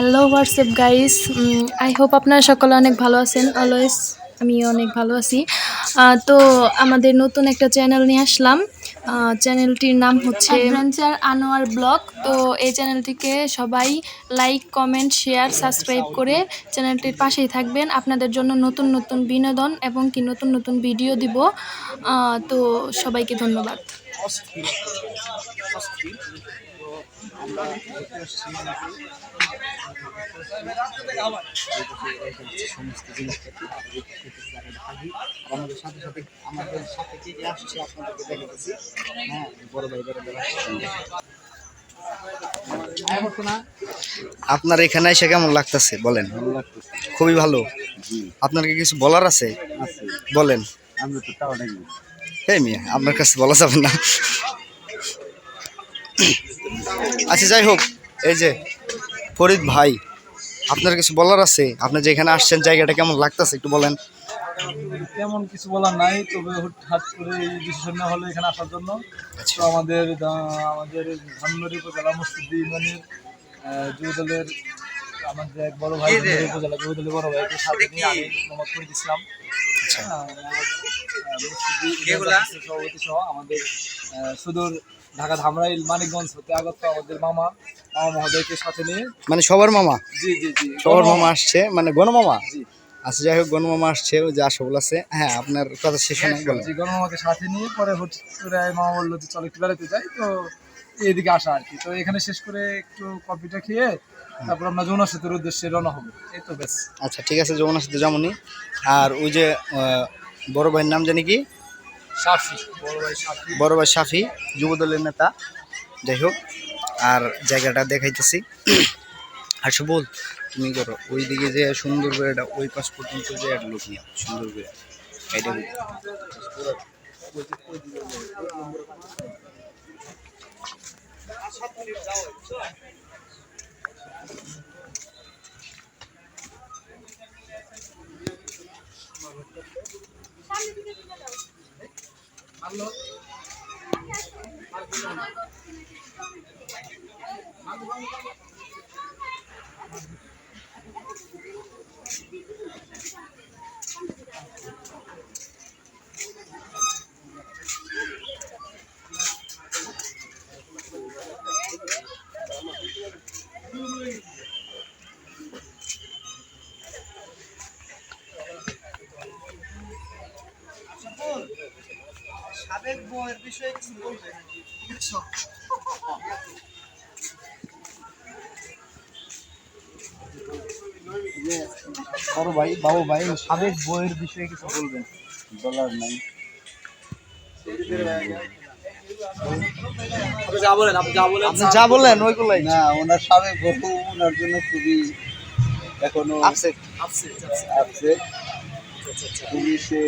Hello WhatsApp guys I hope আপনারা সকলে অনেক ভালো আছেন অলওয়েজ আমি অনেক ভালো আছি। তো আমাদের নতুন একটা চ্যানেল নিয়ে আসলাম। চ্যানেলটির নাম হচ্ছে অ্যাডভেঞ্চার আনোয়ার ব্লগ তো এই চ্যানেলটিকে সবাই লাইক কমেন্ট শেয়ার সাবস্ক্রাইব করে চ্যানেলটির পাশেই থাকবেন। আপনাদের জন্য নতুন নতুন বিনোদন এবং কি নতুন নতুন ভিডিও দিব। তো সবাইকে ধন্যবাদ। আমরা সমস্ত জিনিসপত্র আমাদের সাথে সাথে আমাদের সাথে কে কে আসছে আপনাদেরকে দেখাতেছি। হ্যাঁ বড় ভাই বড় আপনার এখানে এসে কেমন লাগতেছে? বলেন। খুবই ভালো। আপনার কি কিছু বলার আছে? বলেন। আমরা তো তাও মিয়া আপনার কাছে বলা যাবে না। আচ্ছা যাই হোক এই যে ফরিদ ভাই আপনার কিছু বলার আছে? আপনি যেখানে আসছেন জায়গাটা কেমন লাগতেছে একটু বলেন। তেমন কিছু বলার নাই তবে হুটহাট করে ডিসিশন নেওয়া হলো এখানে আসার জন্য। আচ্ছা। তো আমাদের আমাদের ধানবাড়ি উপজেলা মসজিদ ইউনিয়নের যুব দলের আমাদের এক বড় ভাই উপজেলা যুব দলের বড় ভাইকে সাথে নিয়ে আমি মোহাম্মদ ফরিদ ইসলাম সভাপতি সহ আমাদের সুদূর ঢাকা ধামরাইল মানিকগঞ্জ হতে আগত আমাদের মামা মামা মহোদয়কে সাথে নিয়ে। মানে সবার মামা? জি জি জি। সবার মামা আসছে? মানে গণমামা? জি। আচ্ছা যাই হোক গণমামা আসছে ওই যে আশা আছে। হ্যাঁ আপনার কথা শেষ নাই বলেন। জি গণমামাকে সাথে নিয়ে পরে হুট করে মামা বলল যে চলো একটু বেড়াতে যাই। তো এইদিকে আসা আর কি। তো এখানে শেষ করে একটু কফিটা খেয়ে তারপর আমরা যৌন সেতুর উদ্দেশ্যে রওনা হব। এই তো বেশ আচ্ছা ঠিক আছে যমুনার সাথে যেমনই আর ওই যে বড় ভাইয়ের নাম জানি কি? সাফি। বড় ভাই সাফি। বড় ভাই শাফি যুবদলের নেতা। যাই হোক আর জায়গাটা দেখাইতেছি। আচ্ছা বল তুমি করো। ওইদিকে যে সুন্দর করে এটা ওই পাশ পর্যন্ত যে একটা লোক নিয়ে সুন্দর করে। এটা বলি। সাবেক বউয়ের বিষয়ে কিছু বলবে বড় ভাই বাবু ভাই সাবেক বইয়ের বিষয়ে কিছু বলবেন বলার নাই যা বলেন আপনি যা বলেন আপনি ওইগুলাই না ওনার সাবেক বউ ওনার জন্য খুবই এখনও আপসেট আছে খুবই সে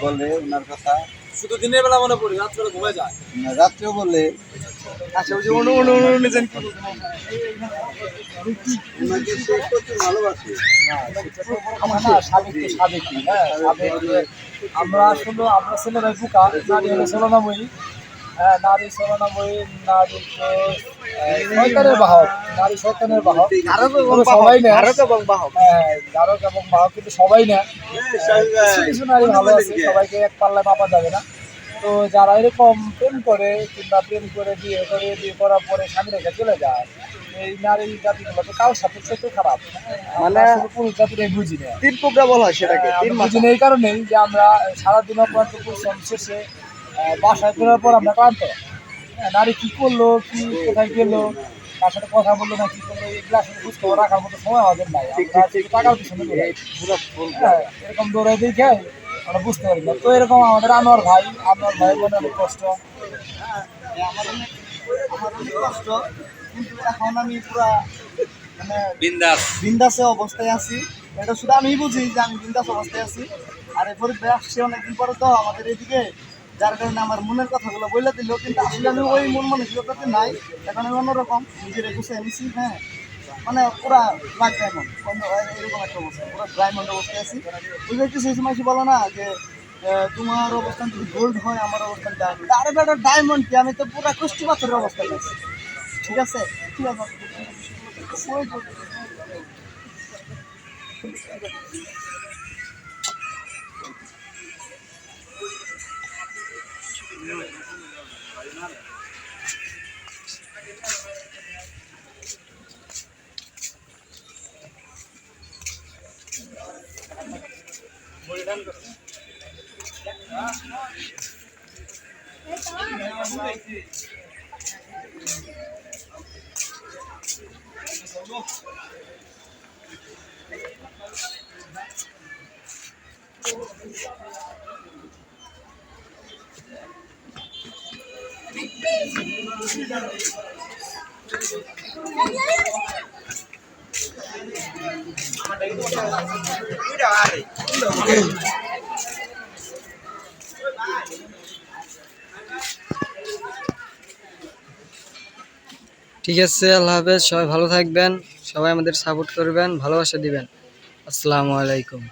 বলে ওনার কথা শুধু দিনের বেলা মনে পড়ি রাত্রে ঘুমে যায়। না, রাত্রে বলে। আচ্ছা ওই যে অনু অনু অনু অনু যেন কি- ওনাকে সে প্রচুর ভালোবাসে। তো সাবেকই হ্যাঁ সাবেক আমরা আসলে আমরা ছেলেরাই বুকা নারী না বই নারী সোলনাময়ী নারী তো বাহক নারী শয়তানের বাহক। সবাই না। ধারক এবং বাহক। হ্যাঁ ধারক এবং বাহক কিন্তু সবাই না। কিছু নারী ভালো আছে সবাইকে এক পাল্লায় মাপা যাবে না। তো যারা এরকম প্রেম করে কিংবা প্রেম করে বিয়ে করে বিয়ে করার পরে স্বামী রেখে চলে যায় এই নারী জাতিগুলো তো কারোর সাথে সেটা খারাপ। মানে পুরুষ জাতিটাই বুঝি না। তিন প্রোগ্রাম বলা হয় সেটাকে হ্যাঁ, আমরা বুঝি না এই কারণেই যে আমরা সারাদিন অক্লান্ত পরিশ্রম শেষে বাসায় ফেরার পর আমরা ক্লান্ত। হ্যাঁ, নারী কি করল কি কোথায় গেলো তার সাথে কথা বলল না কি করল এগুলো আসলে বুঝতে পারা রাখার মতো সময় আমাদের নাই। টাকার পিছনে হ্যাঁ, এরকম দৌড়াই দেখে আমরা বুঝতে পারি না। তো এরকম আমাদের আনোয়ার ভাই আনোয়ার ভাই বোনের অনেক কষ্ট। আমার অনেক আমার কষ্ট। কিন্তু এখন আমি পুরা মানে বিন্দাস। বিন্দাসে অবস্থায় আছি। এটা শুধু আমি বুঝি যে আমি বিন্দাস অবস্থায় আছি। আর এরপরে আসছে অনেকদিন পরে তো আমাদের এদিকে যার কারণে আমার মনের কথাগুলো বলে দিল কিন্তু আসলে আমি ওই মন মানসিকতাতে নাই। এখন আমি অন্যরকম, নিজের একুশে এনেছি হ্যাঁ। মানে পুরা ব্ল্যাক ডায়মন্ড এরকম একটা অবস্থা। পুরো ডায়মন্ড অবস্থায় আছি। বুঝতে কিছু কিছু মানুষ বলো না যে তোমার অবস্থান যদি গোল্ড হয়, আমার অবস্থান ডায়মন্ড আরে বেটা ডায়মন্ড কি? আমি তো পুরা কুষ্টি পাথরের অবস্থায় আছি। ঠিক আছে? ঠিক আছে ওই তো- ঠিক আছে, আল্লাহ হাফেজ, সবাই ভালো থাকবেন, সবাই আমাদের সাপোর্ট করবেন, ভালোবাসা দিবেন। আসসালামু আলাইকুম।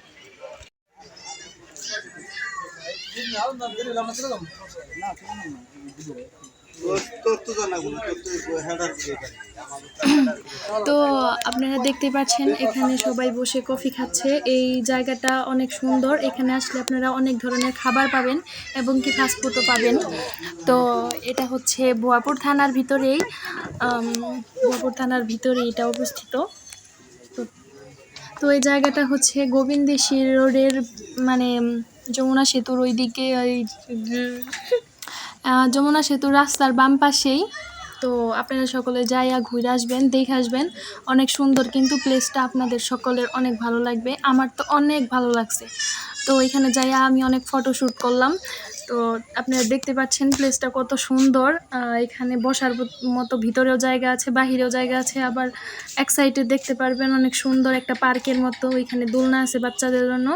তো আপনারা দেখতে পাচ্ছেন, এখানে সবাই বসে কফি খাচ্ছে। এই জায়গাটা অনেক সুন্দর। এখানে আসলে আপনারা অনেক ধরনের খাবার পাবেন এবং কি ফাস্টফুডও পাবেন। তো এটা হচ্ছে বোয়াপুর থানার ভিতরেই বোয়াপুর থানার ভিতরে এটা অবস্থিত। তো এই জায়গাটা হচ্ছে গোবিন্দেশী রোডের মানে যমুনা সেতুর ওইদিকে, ওই যমুনা সেতু রাস্তার বাম পাশেই। তো আপনারা সকলে যাইয়া ঘুরে আসবেন, দেখে আসবেন। অনেক সুন্দর কিন্তু প্লেসটা আপনাদের সকলের অনেক ভালো লাগবে। আমার তো অনেক ভালো লাগছে। তো এখানে যাইয়া আমি অনেক ফটোশ্যুট করলাম। তো আপনারা দেখতে পাচ্ছেন প্লেসটা কত সুন্দর। এখানে বসার মতো ভিতরেও জায়গা আছে, বাহিরেও জায়গা আছে। আবার এক সাইডে দেখতে পারবেন অনেক সুন্দর একটা পার্কের মতো। ওইখানে দোলনা আছে বাচ্চাদের জন্য।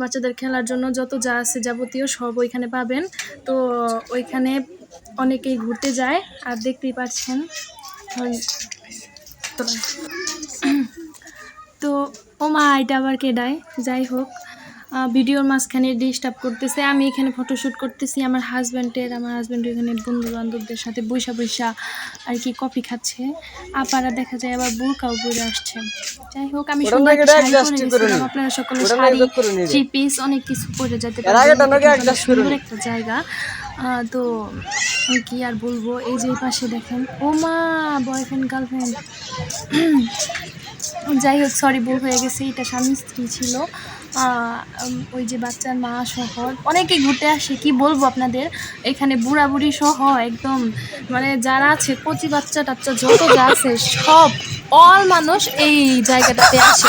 বাচ্চাদের খেলার জন্য যত যা আছে যাবতীয় সব ওইখানে পাবেন। তো ওইখানে অনেকেই ঘুরতে যায়। আর দেখতেই পাচ্ছেন তো- ও মা এটা আবার কেডায় যাই হোক। ভিডিওর মাঝখানে ডিস্টার্ব করতেছে। আমি এখানে ফটোশ্যুট করতেছি আমার হাজব্যান্ডের আমার হাজব্যান্ড এখানে বন্ধু বান্ধবদের সাথে বৈশা বৈশা আর কি কফি খাচ্ছে। আপারা দেখা যায় আবার বোরকাও পরে আসছে। যাই হোক আমি আপনারা সকলে শাড়ি থ্রি পিস অনেক কিছু পরে যেতে সুন্দর একটা জায়গা। তো কি আর বলব? এই যে পাশে দেখেন। ও মা বয়ফ্রেন্ড গার্লফ্রেন্ড যাই হোক সরি ভুল হয়ে গেছে। এটা স্বামী স্ত্রী ছিল। ওই যে বাচ্চার মা সহ অনেকে ঘুরতে আসে, কি বলব আপনাদের? এখানে বুড়া বুড়ি সহ একদম মানে যারা আছে, কচি বাচ্চা টাচ্চা যত যা আছে, সব অল মানুষ এই জায়গাটাতে আসে।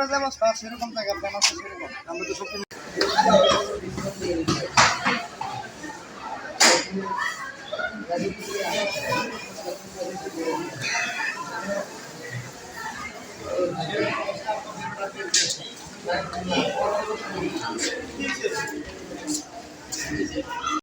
ভিতরে যে সেরকম জায়গা প্ল্যান আছে সেরকম।